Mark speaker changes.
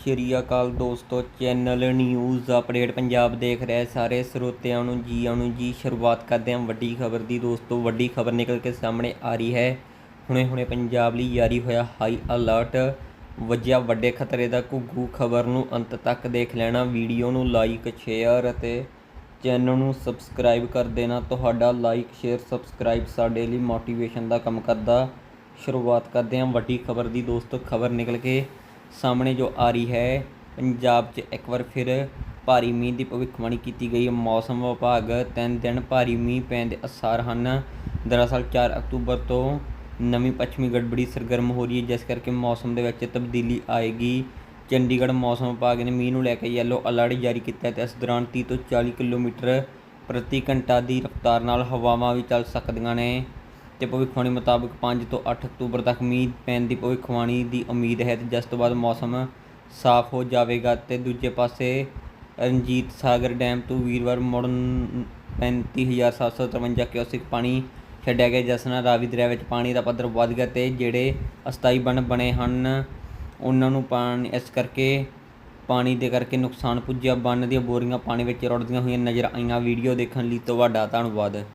Speaker 1: ਸ਼੍ਰੀ ਅਕਾਲ ਦੋਸਤੋ, channel news update Punjab ਦੇਖ ਰਹੇ ਸਾਰੇ ਸਰੋਤਿਆਂ ਨੂੰ ਜੀ ਆਉਣ ਨੂੰ ਜੀ, ਸ਼ੁਰੂਆਤ ਕਰਦੇ ਹਾਂ ਵੱਡੀ ਖਬਰ ਦੀ। ਦੋਸਤੋ, ਵੱਡੀ ਖਬਰ ਨਿਕਲ ਕੇ ਸਾਹਮਣੇ ਆ ਰਹੀ ਹੈ। ਹੁਣੇ ਹੁਣੇ ਪੰਜਾਬ ਲਈ ਜਾਰੀ ਹੋਇਆ ਹਾਈ ਅਲਰਟ ਵੱਜਿਆ ਵੱਡੇ ਖਤਰੇ ਦਾ। ਘੁੱਗੂ ਖਬਰ ਨੂੰ ਅੰਤ ਤੱਕ ਦੇਖ ਲੈਣਾ, ਵੀਡੀਓ ਨੂੰ ਲਾਈਕ ਸ਼ੇਅਰ ਅਤੇ ਚੈਨਲ ਨੂੰ ਸਬਸਕ੍ਰਾਈਬ ਕਰ ਦੇਣਾ। ਤੁਹਾਡਾ ਲਾਈਕ ਸ਼ੇਅਰ ਸਬਸਕ੍ਰਾਈਬ ਸਾਡੇ ਲਈ ਮੋਟੀਵੇਸ਼ਨ ਦਾ ਕੰਮ ਕਰਦਾ। ਸ਼ੁਰੂਆਤ ਕਰਦੇ ਹਾਂ ਵੱਡੀ ਖਬਰ ਦੀ। ਦੋਸਤੋ, ਖਬਰ ਨਿਕਲ ਕੇ ਸਾਹਮਣੇ ਜੋ ਆ ਰਹੀ ਹੈ, ਪੰਜਾਬ 'ਚ ਇੱਕ ਵਾਰ ਫਿਰ ਭਾਰੀ ਮੀਂਹ ਦੀ ਭਵਿੱਖਬਾਣੀ ਕੀਤੀ ਗਈ। ਹੈ ਮੌਸਮ ਵਿਭਾਗ ਤਿੰਨ ਦਿਨ ਭਾਰੀ ਮੀਂਹ ਪੈਣ ਦੇ ਅਸਾਰ ਹਨ। ਦਰਅਸਲ 4 ਅਕਤੂਬਰ ਤੋਂ ਨਵੀਂ ਪੱਛਮੀ ਗੜਬੜੀ ਸਰਗਰਮ ਹੋ ਰਹੀ ਹੈ, ਜਿਸ ਕਰਕੇ ਮੌਸਮ ਦੇ ਵਿੱਚ ਤਬਦੀਲੀ ਆਏਗੀ। ਚੰਡੀਗੜ੍ਹ ਮੌਸਮ ਵਿਭਾਗ ਨੇ ਮੀਂਹ ਨੂੰ ਲੈ ਕੇ ਯੈਲੋ ਅਲਰਟ ਜਾਰੀ ਕੀਤਾ ਹੈ ਤੇ ਇਸ ਦੌਰਾਨ 30 ਤੋਂ 40 ਕਿਲੋਮੀਟਰ ਪ੍ਰਤੀ ਘੰਟਾ ਦੀ ਰਫ਼ਤਾਰ ਨਾਲ ਹਵਾਵਾਂ ਵੀ ਚੱਲ ਸਕਦੀਆਂ ਨੇ। ਤੇ ਭਵਿੱਖਬਾਣੀ ਮੁਤਾਬਕ 5 ਤੋਂ 8 ਅਕਤੂਬਰ ਤੱਕ ਮੀਂਹ ਪੈਣ ਦੀ ਭਵਿੱਖਬਾਣੀ ਦੀ ਉਮੀਦ ਹੈ ਤੇ ਜਿਸ ਤੋਂ ਬਾਅਦ ਮੌਸਮ ਸਾਫ਼ ਹੋ ਜਾਵੇਗਾ ਤੇ ਦੂਜੇ ਪਾਸੇ ਰਣਜੀਤ ਸਾਗਰ ਡੈਮ ਤੋਂ ਵੀਰਵਾਰ ਮੁੜਨ 35753 ਕਿਊਸਿਕ ਪਾਣੀ ਛੱਡਿਆ ਗਿਆ, ਜਿਸ ਨਾਲ ਰਾਵੀ ਦਰਿਆ ਵਿੱਚ ਪਾਣੀ ਦਾ ਪੱਧਰ ਵੱਧ ਗਿਆ ਤੇ ਜਿਹੜੇ ਅਸਥਾਈ ਬੰਨ ਬਣੇ ਹਨ, ਉਹਨਾਂ ਨੂੰ ਪਾਣੀ, ਇਸ ਕਰਕੇ ਪਾਣੀ ਦੇ ਕਰਕੇ ਨੁਕਸਾਨ ਪੁੱਜਿਆ। ਬੰਨ ਦੀਆਂ ਬੋਰੀਆਂ ਪਾਣੀ ਵਿੱਚ ਰੁੜਦੀਆਂ ਹੋਈਆਂ ਨਜ਼ਰ ਆਈਆਂ। ਵੀਡੀਓ ਦੇਖਣ ਲਈ ਤੁਹਾਡਾ ਧੰਨਵਾਦ।